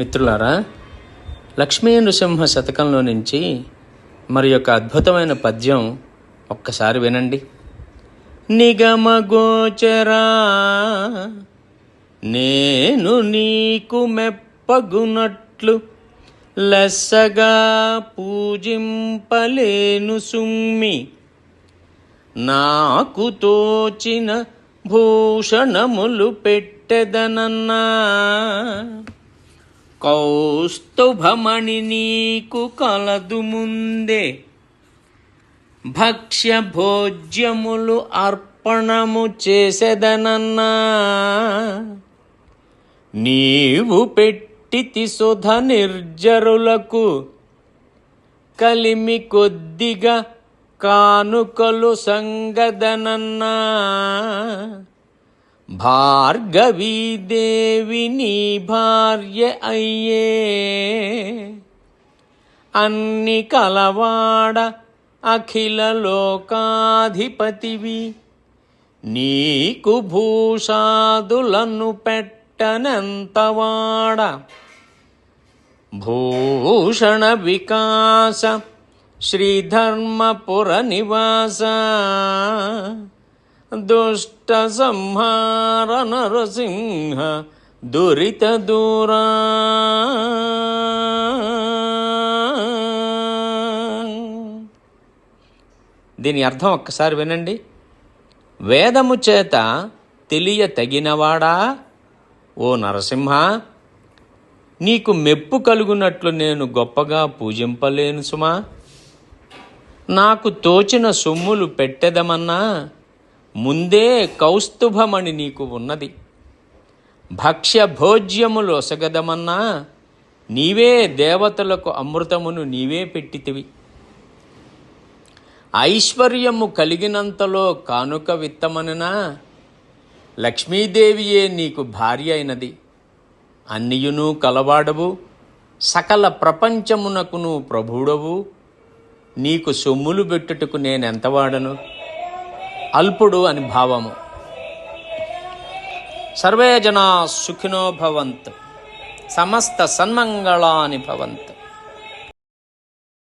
మిత్రులారా లక్ష్మీ నృసింహ శతకంలో నుంచి మరి యొక్క అద్భుతమైన పద్యం ఒక్కసారి వినండి. నిగమగోచరా నేను నీకు మెప్పగునట్లు లెస్సగా పూజింపలేను సుమ్మి. నాకు తోచిన భూషణములు పెట్టెదనన్నా. కౌస్తుభమణి నీకు కలదు ముందే. భక్ష్య భోజ్యములు అర్పణము చేసెదనన్నా. నీవు పెట్టితి సుధ నిర్జరులకు కలిమి కొద్దిగా కానుకలు సంగదనన్నా. భార్గవీదేవి నీ భార్య అయ్యే. అన్ని కలవాడ అఖిల లోకాధిపతివి. నీకు భూషాదులను పెట్టనంతవాడ. భూషణ వికాస శ్రీధర్మపుర నివాస. దుష్ట సంహార నరసింహ దురిత దూరా. దీని అర్థం ఒక్కసారి వినండి. వేదము చేత తెలియ తగినవాడా? ఓ నరసింహ నీకు మెప్పు కలుగునట్లు నేను గొప్పగా పూజింపలేను సుమా. నాకు తోచిన సొమ్ములు పెట్టెదమన్నా ముందే కౌస్తుభమణి నీకు ఉన్నది. భక్ష్య భోజ్యములు ఒసగదమన్నా నీవే దేవతలకు అమృతమును నీవే పెట్టితివి. ఐశ్వర్యము కలిగినంతలో కానుక విత్తమననా లక్ష్మీదేవియే నీకు భార్య అయినది. అన్నియును కలవాడవు సకల ప్రపంచమునకును ప్రభుడవు. నీకు సొమ్ములు పెట్టుటకు నేనెంతవాడను అల్పుడు అని భావము. సర్వే జనా సుఖినో భవంతు సమస్త సన్మంగళాని భవంతు.